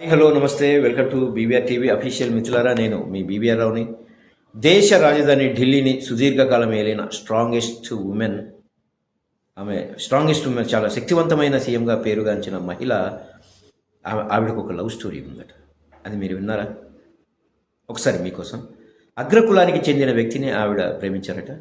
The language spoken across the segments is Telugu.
హాయ్ హలో నమస్తే. Welcome to BBR TV official మిత్రులారా నేను మీ బీబీఆర్ రావుని. దేశ రాజధాని ఢిల్లీని సుదీర్ఘకాలం ఏలిన స్ట్రాంగెస్ట్ ఉమెన్ ఆమె స్ట్రాంగెస్ట్ ఉమెన్ చాలా శక్తివంతమైన సీఎంగా పేరుగాంచిన మహిళ ఆమె ఆవిడకు ఒక లవ్ స్టోరీ ఉందట. అది మీరు విన్నారా? ఒకసారి మీకోసం. అగ్రకులానికి చెందిన వ్యక్తిని ఆవిడ ప్రేమించారట.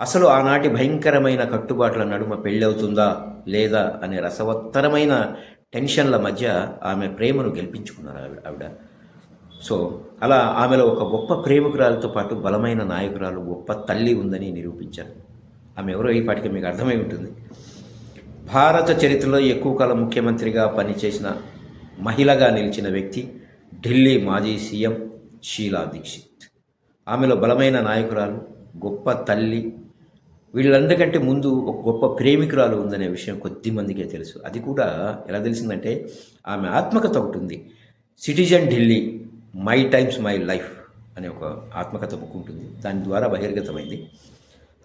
అసలు ఆనాటి భయంకరమైన కట్టుబాట్ల నడుమ పెళ్ళవుతుందా లేదా అనే రసవత్తరమైన టెన్షన్ల మధ్య ఆమె ప్రేమను గెలిపించుకున్నారు ఆవిడ ఆవిడ. సో అలా ఆమెలో ఒక గొప్ప ప్రేమికురాలతో పాటు బలమైన నాయకురాలు గొప్ప తల్లి ఉందని నిరూపించారు. ఆమె ఎవరో ఈ పాటికి మీకు అర్థమై ఉంటుంది. భారత చరిత్రలో ఎక్కువ కాలం ముఖ్యమంత్రిగా పనిచేసిన మహిళగా నిలిచిన వ్యక్తి ఢిల్లీ మాజీ సీఎం షీలా దీక్షిత్. ఆమెలో బలమైన నాయకురాలు గొప్ప తల్లి వీళ్ళందరికంటే ముందు ఒక గొప్ప ప్రేమికురాలు ఉందనే విషయం కొద్ది మందికే తెలుసు. అది కూడా ఎలా తెలిసిందంటే ఆమె ఆత్మకథ ఒకటి ఉంది. Citizen Delhi my times my life అనే ఒక ఆత్మకథ బుక్ ఉంటుంది. దాని ద్వారా బహిర్గతమైంది.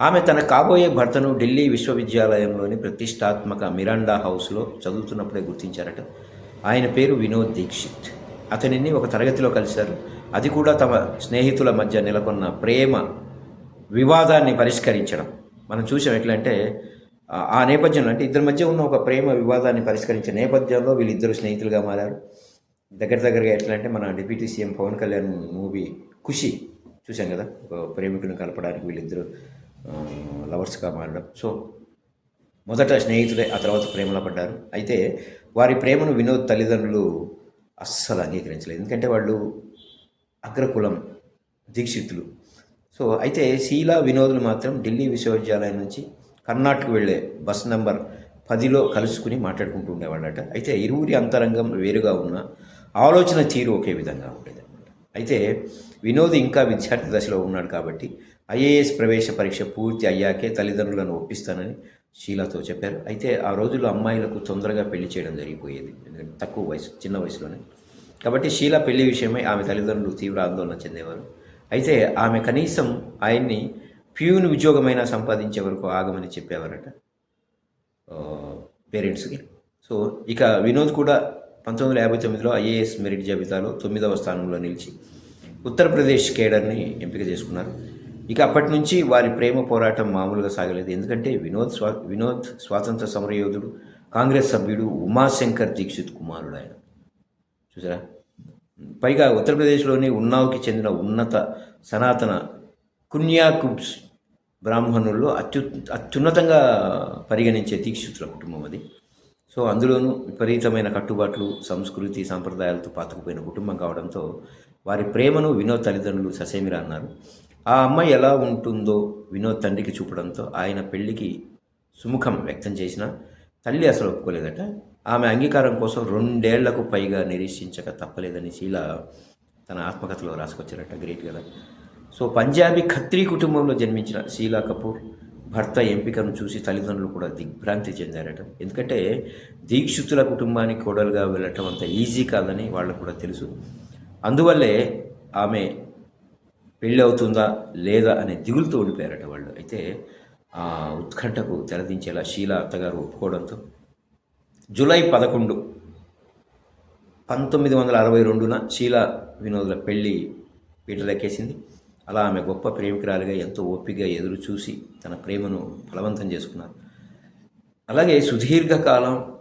ఆమె తన కాబోయే భర్తను ఢిల్లీ విశ్వవిద్యాలయంలోని ప్రతిష్టాత్మక మిరాండా హౌస్లో చదువుతున్నప్పుడే గుర్తించారట. ఆయన పేరు వినోద్ దీక్షిత్. అతనిని ఒక తరగతిలో కలిశారు. అది కూడా తమ స్నేహితుల మధ్య నెలకొన్న ప్రేమ వివాదాన్ని పరిష్కరించడం. మనం చూసాం ఎట్లా అంటే ఆ- నేపథ్యంలో అంటే ఇద్దరి మధ్య ఉన్న ఒక ప్రేమ వివాదాన్ని పరిష్కరించే నేపథ్యంలో వీళ్ళిద్దరు స్నేహితులుగా మారారు. దగ్గర దగ్గరగా ఎట్లా అంటే మన deputy CM Pawan Kalyan movie Kushi చూసాం కదా ఒక ప్రేమికుని కలపడానికి వీళ్ళిద్దరు లవర్స్గా మారడం. సో మొదట స్నేహితులే ఆ తర్వాత ప్రేమలో పడ్డారు. అయితే వారి ప్రేమను వినోద్ తల్లిదండ్రులు అస్సలు అంగీకరించలేదు. ఎందుకంటే వాళ్ళు అగ్రకులం దీక్షితులు. సో అయితే శీలా వినోదులు మాత్రం ఢిల్లీ విశ్వవిద్యాలయం నుంచి కర్ణాటక వెళ్ళే బస్ నెంబర్ పదిలో కలుసుకుని మాట్లాడుకుంటూ ఉండేవాళ్ళట. అయితే ఇరువురి అంతరంగం వేరుగా ఉన్న ఆలోచన తీరు ఒకే విధంగా ఉండేది అయితే వినోద్ ఇంకా విద్యార్థి దశలో ఉన్నాడు కాబట్టి ఐఏఎస్ ప్రవేశ పరీక్ష పూర్తి అయ్యాకే తల్లిదండ్రులను ఒప్పిస్తానని షీలాతో చెప్పారు. అయితే ఆ రోజుల్లో అమ్మాయిలకు తొందరగా పెళ్ళి చేయడం జరిగిపోయేది తక్కువ వయసు చిన్న వయసులోనే. కాబట్టి షీలా పెళ్ళి విషయమై ఆమె తల్లిదండ్రులు తీవ్ర ఆందోళన చెందేవారు. అయితే ఆమె కనీసం ఆయన్ని ప్యూన్ ఉద్యోగమైనా సంపాదించే వరకు ఆగమని చెప్పేవారట. పేరెంట్స్కి. సో ఇక వినోద్ కూడా పంతొమ్మిది వందల యాభై తొమ్మిదిలో ఐఏఎస్ మెరిట్ జాబితాలో తొమ్మిదవ స్థానంలో నిలిచి ఉత్తరప్రదేశ్ కేడర్ని ఎంపిక చేసుకున్నారు. ఇక అప్పటి నుంచి వారి ప్రేమ పోరాటం మామూలుగా సాగలేదు. ఎందుకంటే వినోద్ స్వా వినోద్ స్వాతంత్ర సమరయోధుడు కాంగ్రెస్ సభ్యుడు ఉమాశంకర్ దీక్షిత్ కుమారుడు ఆయన. చూసారా? పైగా ఉత్తరప్రదేశ్లోని ఉన్నావుకి చెందిన ఉన్నత సనాతన కున్యాకుబ్స్ బ్రాహ్మణుల్లో అత్యు అత్యున్నతంగా పరిగణించే దీక్షితుల కుటుంబం అది. సో అందులోనూ విపరీతమైన కట్టుబాట్లు సంస్కృతి సాంప్రదాయాలతో పాతుకుపోయిన కుటుంబం కావడంతో వారి ప్రేమను వినోద్ తల్లిదండ్రులు ససేమిరా అన్నారు. ఆ అమ్మాయి ఎలా ఉంటుందో వినోద్ తండ్రికి చూపడంతో ఆయన పెళ్ళికి సుముఖం వ్యక్తం చేసిన తల్లి అసలు ఒప్పుకోలేదట. ఆమె అంగీకారం కోసం రెండేళ్ళకు పైగా నిరీక్షించక తప్పలేదని శీల తన ఆత్మకథలో రాసుకొచ్చారట గ్రేట్ కదా. సో పంజాబీ ఖత్రీ కుటుంబంలో జన్మించిన శీలా కపూర్ భర్త ఎంపికను చూసి తల్లిదండ్రులు కూడా దిగ్భ్రాంతి చెందారట. ఎందుకంటే దీక్షితుల కుటుంబానికి కోడలుగా వెళ్ళటం అంత ఈజీ కాదని వాళ్ళకు కూడా తెలుసు. అందువల్లే ఆమె పెళ్ళి అవుతుందా లేదా అనే దిగులుతో ఉండిపోయారట వాళ్ళు. అయితే ఆ ఉత్కంఠకు తెరదించేలా షీలా అత్తగారు ఒప్పుకోవడంతో జూలై పదకొండు పంతొమ్మిది వందల అరవై రెండున షీలా వినోదుల పెళ్ళి పీటలెక్కేసింది. అలా ఆమె గొప్ప ప్రేమికురాలిగా ఎంతో ఓపికగా ఎదురు చూసి తన ప్రేమను బలవంతం చేసుకున్నారు. అలాగే సుదీర్ఘకాలం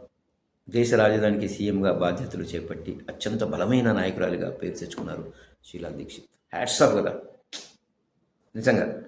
దేశ రాజధానికి సీఎంగా బాధ్యతలు చేపట్టి అత్యంత బలమైన నాయకురాలిగా పేరు తెచ్చుకున్నారు షీలా దీక్షిత్. హ్యాట్సాప్ ఆఫ్ కదా. నిజంగా.